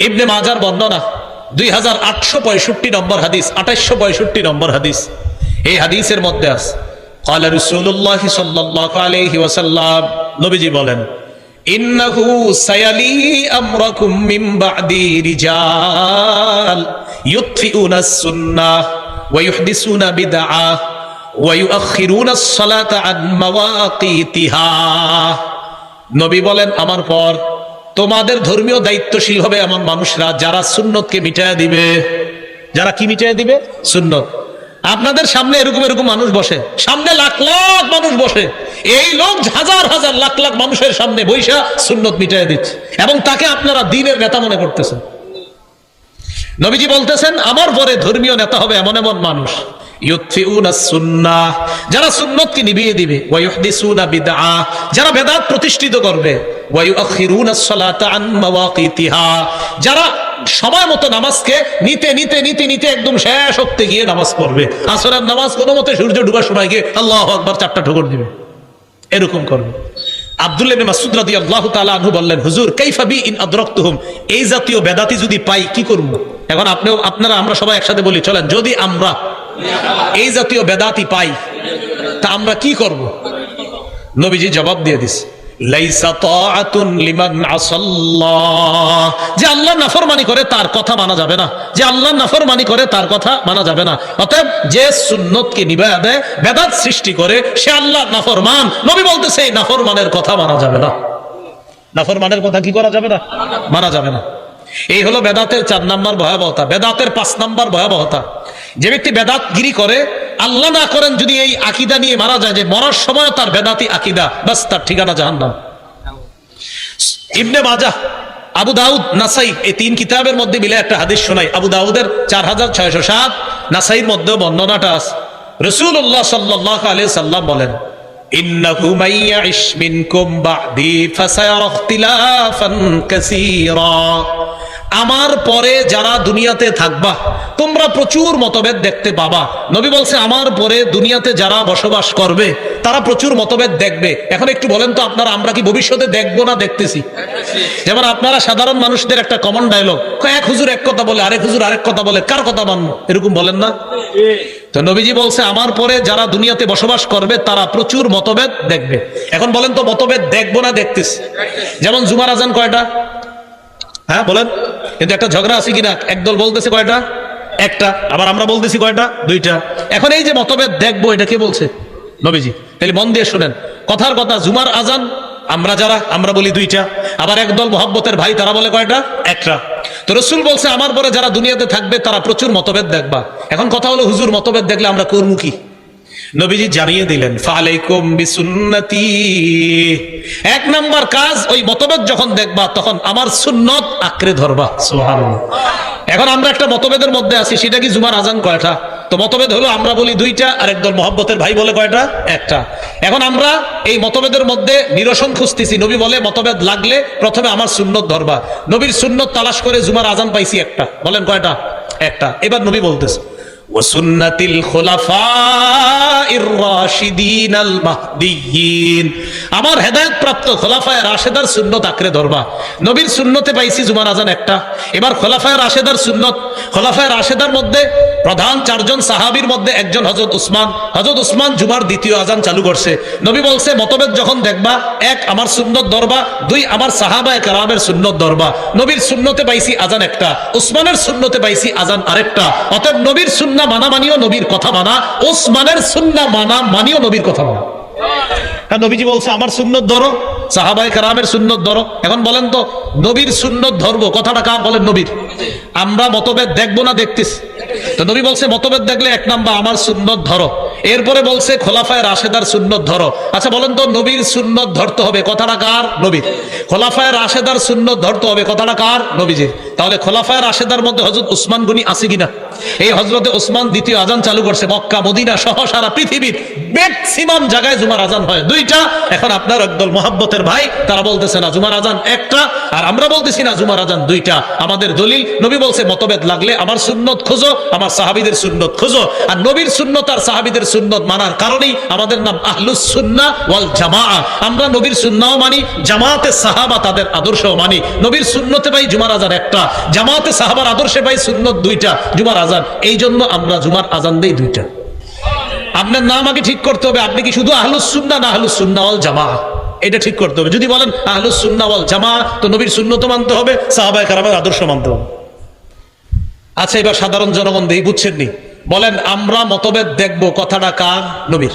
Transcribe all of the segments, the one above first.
ইবনে মাজার বর্ণনা দুই হাজার আটশো পঁয়ষট্টি নম্বর হাদিস আঠাইশো পঁয়ষট্টি নম্বর হাদিস এই হাদিসের মধ্যে আছে قال رسول الله صلى الله عليه وسلم নবীজি বলেন ইন্নাহু সায়ালি আমরাকুম মিন বাদি রিজাল ইউতফিউনা সুন্নাহ ওয়া ইউহদিসুনা বিদআহ ওয়া ইউআখিরুনা আস-সালাতা আন মাওয়াকিতিহা নবী বলেন আমার পর তোমাদের ধর্মীয় দায়িত্বশীল হবে এমন মানুষরা যারা সুন্নতকে মিটায় দিবে। যারা কি মিটায় দিবে? সুন্নত। আপনাদের সামনে এরকম এরকম মানুষ বসে। সামনে লাখ লাখ মানুষ বসে। এই লোক হাজার হাজার লাখ লাখ মানুষের সামনে বৈশা সুন্নত মিটায় দিচ্ছে। এবং তাকে আপনারা দিনের নেতা মনে করতেছেন। নবীজি বলতেছেন, আমার পরে ধর্মীয় নেতা হবে এমন এমন মানুষ। যারা সুন্নতকে নিভিয়ে দিবে যারা বেদাত প্রতিষ্ঠিত করবে যারা সময় মতো নামাজকে নিতে নিতে নিতে নিতে একদম শেষ হতে গিয়ে নামাজ পড়বে। আসরের নামাজ কোনো মতে সূর্য ডুবার সময় গিয়ে আল্লাহু আকবার চারটা ঠোকর দিবে। এরকম করবে। আব্দুল্লাহ ইবনে মাসউদ রাদিয়াল্লাহু তাআলা আনহু বললেন, হুজুর, কাইফা বি ইন আদরাকতুহুম? এই জাতীয় বেদাতি যদি পাই, কি করব? এখন আপনিও, আপনারা, আমরা সবাই একসাথে বলি, চলেন, যদি আমরা এই জাতীয় বেদাতি পাই, তা আমরা কি করব? নবীজি জবাব দিয়ে দিস যে আল্লাহ নাফরমানি করে, তার কথা মানা যাবে না। যে আল্লাহ করে, তার কথা মানা যাবে না। অতএব যে সুন্নতকে নিভায়া দেয়, বেদাত সৃষ্টি করে, সে আল্লাহ নাফরমান। নবী বলতেছে, এই নাফরমানের কথা মানা যাবে না। নাফরমানের কথা কি করা যাবে না? মানা যাবে না। এই হলো বেদাতের চার নাম্বার ভয়াবহতা। বেদাতের পাঁচ নাম্বার ভয়াবহতা। যে ব্যক্তি বেদাত গিরি করে, আল্লাহ না করেন যদি এই আকিদা নিয়ে মারা যায় যে মরার সময় তার বেদাতি আকিদা বাস তার ঠিকানা জাহান্নাম। ইবনে মাজা আবু দাউদ, নাসাই, এই তিন কিতাবের মধ্যে মিলে একটা হাদিস শোনাই। আবু দাউদের চার হাজার ছয়শো সাত নাসাইর মধ্যে বর্ণনাটা আছে। রসুল্লাহ সাল্লাহ আলি সাল্লাম বলেন, ইন্নাহু মাইয়াইশ মিনকুম বাদি, ফাসায়ারা ইখতিলাফান কাসীরা। আমার পরে যারা দুনিয়াতে থাকবা, তোমরা প্রচুর মতভেদ দেখতে পাবা। নবী বলছে, আমার পরে দুনিয়াতে যারা বসবাস করবে, তারা প্রচুর মতভেদ দেখবে। এখন একটু বলেন তো, আপনারা, আমরা কি ভবিষ্যতে দেখব না দেখতেছি? যেমন আপনারা সাধারণ মানুষদের একটা কমন ডায়লগ এক হুজুর এক কথা বলে, আরেক হুজুর আরেক কথা বলে, কার কথা মানবো? এরকম বলেন না? তো নবীজি বলছে, আমার পরে যারা দুনিয়াতে বসবাস করবে, তারা প্রচুর মতভেদ দেখবে। এখন বলেন তো, মতভেদ দেখব না দেখতেছি? যেমন জুমার আজান কয়টা? হ্যাঁ বলেন। কিন্তু একটা ঝগড়া আছে কিনা? একদল বলতেছে কয়টা? একটা। আবার আমরা বলতেছি কয়টা? দুইটা। এখন এই যে মতভেদ, দেখব এটা কে বলছে? নবীজি তাহলে মন দিয়ে শুনেন। কথার কথা, জুমার আজান, আমরা যারা, আমরা বলি দুইটা। আবার একদল মোহাব্বতের ভাই, তারা বলে কয়টা? একটা। তো রসুল বলছে, আমার পরে যারা দুনিয়াতে থাকবে, তারা প্রচুর মতভেদ দেখবা। এখন কথা হলো, হুজুর, মতভেদ দেখলে আমরা করব কি? নবীজি জানিয়ে দিলেন, ফালাইকুম বিসুন্নতি। এক নাম্বার কাজ, ওই মতভেদ যখন দেখবা, তখন আমার সুন্নত আঁকড়ে ধরবা। সুবহানাল্লাহ। এখন আমরা একটা মতভেদের মধ্যে আছি, সেটা কি জুমার আজান কয়টা? তো মতভেদ হলো, আমরা বলি দুইটা, আর একদল মহব্বতের ভাই বলে কয়টা? একটা। এখন আমরা এই মতভেদের মধ্যে নিরসন খুঁজতেছি। নবী বলে, মতভেদ লাগলে প্রথমে আমার সুন্নত ধরবা। নবীর সুন্নত তালাশ করে জুমার আজান পাইছি একটা। বলেন কয়টা? একটা। এবার নবী বলতেছে وسنة الخلفاء الراشدين المهديين আমার হেদায়েত প্রাপ্ত খোলাফায় রাশেদার সুন্নত আঁকড়ে ধরবা নবীর সুন্নতে পাইছি জুমার আজান একটা এবার খোলাফায় রাশেদার সুন্নত খোলাফায় রাশেদার মধ্যে প্রধান চারজন সাহাবীর মধ্যে একজন হজরত উসমান হজরত উসমান জুমার দ্বিতীয় আজান চালু করছে নবী বলছে মতভেদ যখন দেখবা এক আমার সুন্নত ধরবা দুই আমার সাহাবা কালামের সুন্নত ধরবা নবীর সুন্নতে পাইছি আজান একটা উসমানের সুন্নতে পাইছি আজান আরেকটা অতএব নবীর সুন্না মানা মানিও নবীর কথা মানা, ওসমানের সুন্না মানা মানিও নবীর কথা মানা। হ্যাঁ নবীজি বলছে, আমার সুন্নত ধরো সুন্নত ধরো। এখন বলেন তো, নবীর সুন্নত ধরবো, কথাটা বলেন নবীর? আমরা মতভেদ দেখব না তো নবী বলছে, মতভেদ দেখলে এক নাম্বার, আমার সুন্নত ধরো। এরপরে বলছে, খোলাফায় রাশেদার সুন্নত ধরো। আচ্ছা বলেন তো, নবীর সুন্নত ধরতে হবে, কথাটা কার নবীর? খোলাফায় রাশেদার সুন্নত ধরতে হবে, কথাটা কার নবীজির? তাহলে খোলাফায় রাশেদার মধ্যে হজরত উসমান গুনি আছে কিনা? এই হজরতে ওসমান দ্বিতীয় আজান চালু করছে, মক্কা, মদিনা সহ সারা পৃথিবীর ম্যাক্সিমাম জায়গায় জুমার আজান হয়। দুইটা, এখন আপনার একদল মহাব্বতের ভাই, তারা বলতেছে না, জুমার আজান একটা, আর আমরা বলতেছি না জুমার আজান দুইটা। আমাদের দলিল, নবী বলছে, মতভেদ লাগলে আমার সুন্নত খোঁজো, আমার সাহাবিদের সুন্নত খোঁজো, আর নবীর সুন্নত আর সাহাবিদের সুন্নত মানার কারণেই আমাদের নাম আহলুস সুন্না ওয়াল জামা আমরা নবীর সুন্নাও মানি, জামাতে সাহাবা তাদের আদর্শও মানি। নবীর সুন্নতে ভাই জুমার আজান একটা জামাতে সাহাবার আদর্শে ভাই সুন্নত দুইটা, জুমার আজান। এই জন্য আমরা জুমার আজান দেই দুইটা। আপনার নাম আগে ঠিক করতে হবে, আপনি কি শুধু আহলুস সুন্না না আহলুস সুন্না ওয়াল জামা? এটা ঠিক করতে হবে। যদি বলেন আহলুস সুন্না ওয়াল জামা, তো নবীর সুন্নত মানতে হবে, সাহাবায়ে কারামের আদর্শ মানতে হবে। আচ্ছা এবার সাধারণ জনগণ দেই, বুঝছেন নি? বলেন, আমরা মতভেদ দেখব, কথাটা কার? নবীর।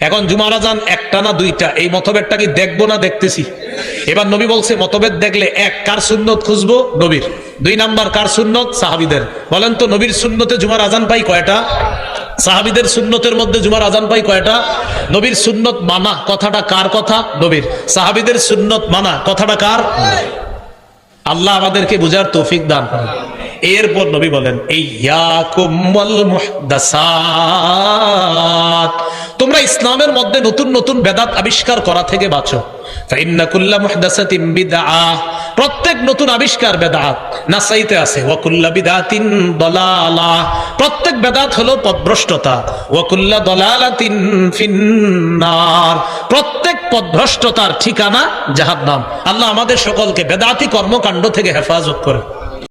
এখন জুমার আজান একটা না দুইটা, এই মতভেদটা কি দেখব না দেখতেছি? এবার নবী বলছে, মতভেদ দেখলে এক, কার সুন্নত খুঁজবো? নবীর। দুই নাম্বার কার সুন্নত? সাহাবিদের। বলেন তো, নবীর সুন্নতে জুমার আজান পাই কয়টা? সাহাবিদের সুন্নতের মধ্যে জুমার আজান পাই কয়টা? নবীর সুন্নত মানা, কথাটা কার কথা? নবীর। সাহাবিদের সুন্নত মানা, কথাটা কার? আল্লাহ আমাদেরকে বুঝার তৌফিক দান করেন। এরপর নবী বলেন, এই তোমরা ইসলামের মধ্যে নতুন নতুন বেদাত আবিষ্কার করা থেকে বাঁচো। প্রত্যেক নতুন আবিষ্কার বেদাত। নাসাইতে আছে, ওয়াকুল্লা বিদাতিন দলালা। প্রত্যেক বেদাত হলো পদভ্রষ্টতা। ওয়াকুল্লা দলালাতিন ফিন্নার। প্রত্যেক পদভ্রষ্টতার ঠিকানা জাহান্নাম। আল্লাহ আমাদের সকলকে বেদাতি কর্মকাণ্ড থেকে হেফাজত করে।